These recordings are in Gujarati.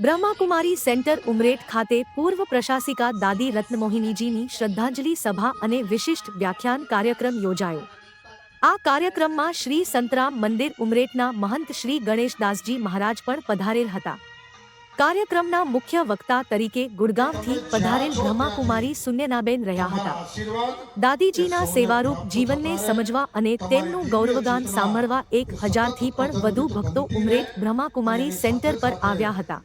બ્રહ્માકુમારી સેન્ટર ઉમરેઠ ખાતે પૂર્વ પ્રશાસિકા દાદી રત્નમોહિનીજીની શ્રદ્ધાંજલિ સભા અને વિશિષ્ટ વ્યાખ્યાન કાર્યક્રમ યોજાયો. આ કાર્યક્રમમાં શ્રી સંતરામ મંદિર ઉમરેઠના મહંત શ્રી ગણેશદાસજી મહારાજ પણ પધારેલ હતા. કાર્યક્રમના મુખ્ય વક્તા તરીકે ગુડગામથી પધારેલ બ્રહ્માકુમારી સુન્યનાબેન રહ્યા હતા. દાદીજીના સેવારૂપ જીવનને સમજવા અને તેમનું ગૌરવગાન સાંભળવા એક હજારથી પણ વધુ ભક્તો ઉમરેઠ બ્રહ્માકુમારી સેન્ટર પર આવ્યા હતા.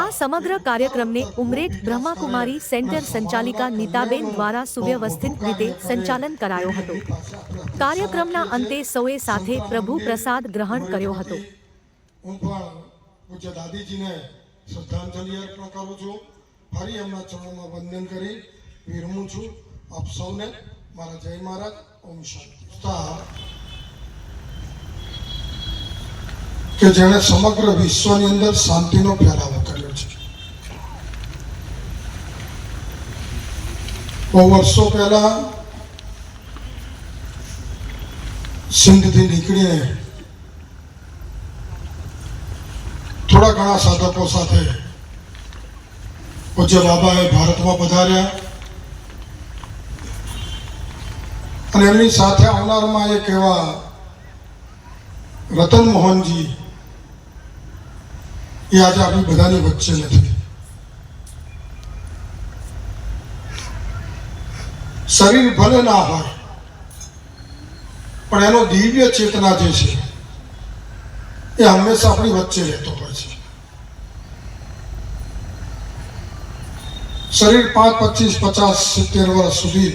આ સમગ્ર કાર્યક્રમને ઉમરેઠ બ્રહ્માકુમારી સેન્ટર સંચાલિકા નીતાબેન દ્વારા સુવ્યવસ્થિત રીતે સંચાલન કરાયો હતો. કાર્યક્રમના અંતે સૌએ સાથે પ્રભુ પ્રસાદ ગ્રહણ કર્યો હતો. પૂજ્ય દાદીજીને શ્રદ્ધાંજલિ અર્પણ કરું છું. ફરી એમના ચરણમાં વંદન કરી વિરમું છું. આપ સૌને મારા જય મહારાજ. ઓમ કે જેણે સમગ્ર વિશ્વની અંદર શાંતિનો ફેલાવો કર્યો છે. બહુ વર્ષો પહેલા સિંધથી નીકળીને થોડા ઘણા સાધકો સાથે પૂજ્ય બાબાએ ભારતમાં પધાર્યા. અને એમની સાથે આવનારમાં એક એવા રતન મોહનજી, એ આજે આપણી બધાની વચ્ચે નથી. શરીર ભલે ના હોય, પણ એનો દિવ્ય ચેતના જે છે, એ હંમેશા આપણી વચ્ચે રહેતો હોય છે. શરીર પાંચ, પચીસ, પચાસ, સિત્તેર વર્ષ સુધી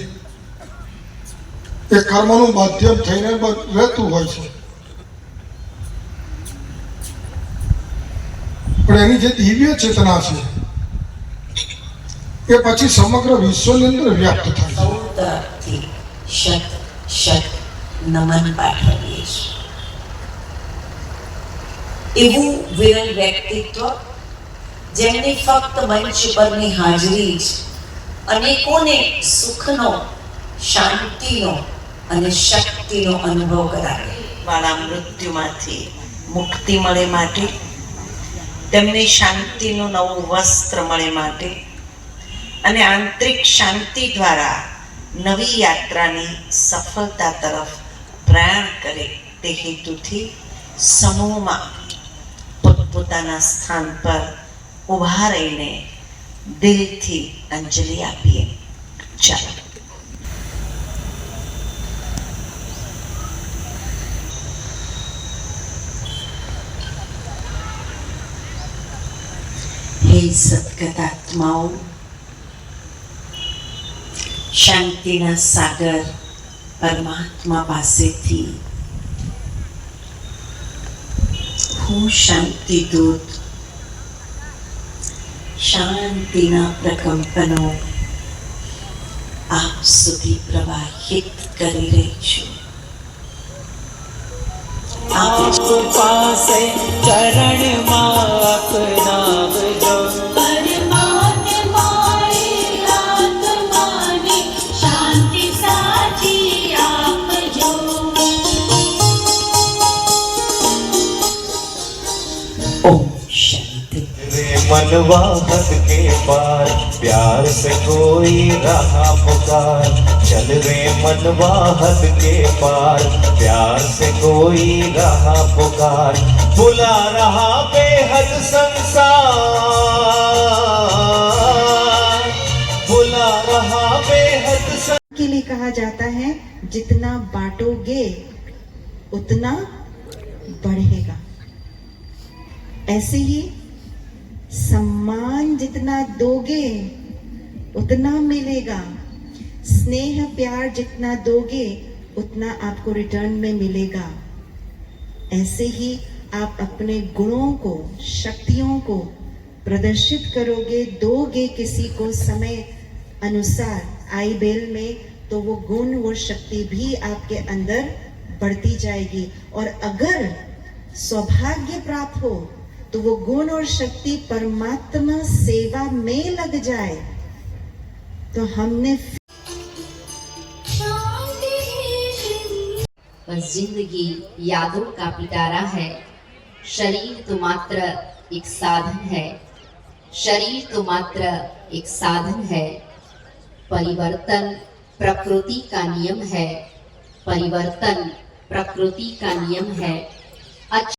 એ કર્મનું માધ્યમ થઈને રહેતું હોય છે. પણ એની જે દિવ્ય ચેતના છે, એ પછી સમગ્ર વિશ્વની અંદર વ્યક્ત થાય શત શત નમન પાઠવીએ છીએ. એવું વિરલ વ્યક્તિત્વ જેમની ફક્ત મંચ પરની હાજરી જ, અનેકોને સુખનો, શાંતિનો અને શક્તિનો અનુભવ કરાવે વાળા મૃત્યુમાંથી મુક્તિ મળે માટે, તેમને શાંતિનું નવું વસ્ત્ર મળે માટે અને આંતરિક શાંતિ દ્વારા નવી યાત્રાની સફળતા તરફ પ્રયાણ કરે તે હેતુથી સમૂહમાં પોતપોતાના સ્થાન પર ઊભા રહીને દિલથી અંજલિ આપીએ ચાલો હે સદગતાત્માઓ શાંતિના સાગર પરમાત્મા પાસેથી હું શાંતિ દૂત શાંતિના પ્રકંપનો આપ સુધી પ્રવાહિત કરી રહી છું. આપ પાસે ચરણમાં मनवा हद के पार, प्यार से कोई रहा पुकार। चल रे मनवा हद के पार, प्यार से कोई रहा पुकार। बुला रहा बेहद संसार। बुला रहा बेहद संसार। के लिए कहा जाता है, जितना बांटोगे, उतना बढ़ेगा। ऐसे ही सम्मान जितना दोगे, उतना मिलेगा। स्नेह प्यार जितना दोगे, उतना आपको रिटर्न में मिलेगा। ऐसे ही आप अपने गुणों को, शक्तियों को प्रदर्शित करोगे, दोगे किसी को समय अनुसार। आई बेल में तो वो गुण, वो शक्ति भी आपके अंदर बढ़ती जाएगी। और अगर सौभाग्य प्राप्त हो तो वो गुण और शक्ति परमात्मा सेवा में लग जाए तो हमने ज़िंदगी यादों का पिटारा है। शरीर तो मात्र एक साधन है। शरीर तो मात्र एक साधन है। परिवर्तन प्रकृति का नियम है। परिवर्तन प्रकृति का नियम है। अच्छा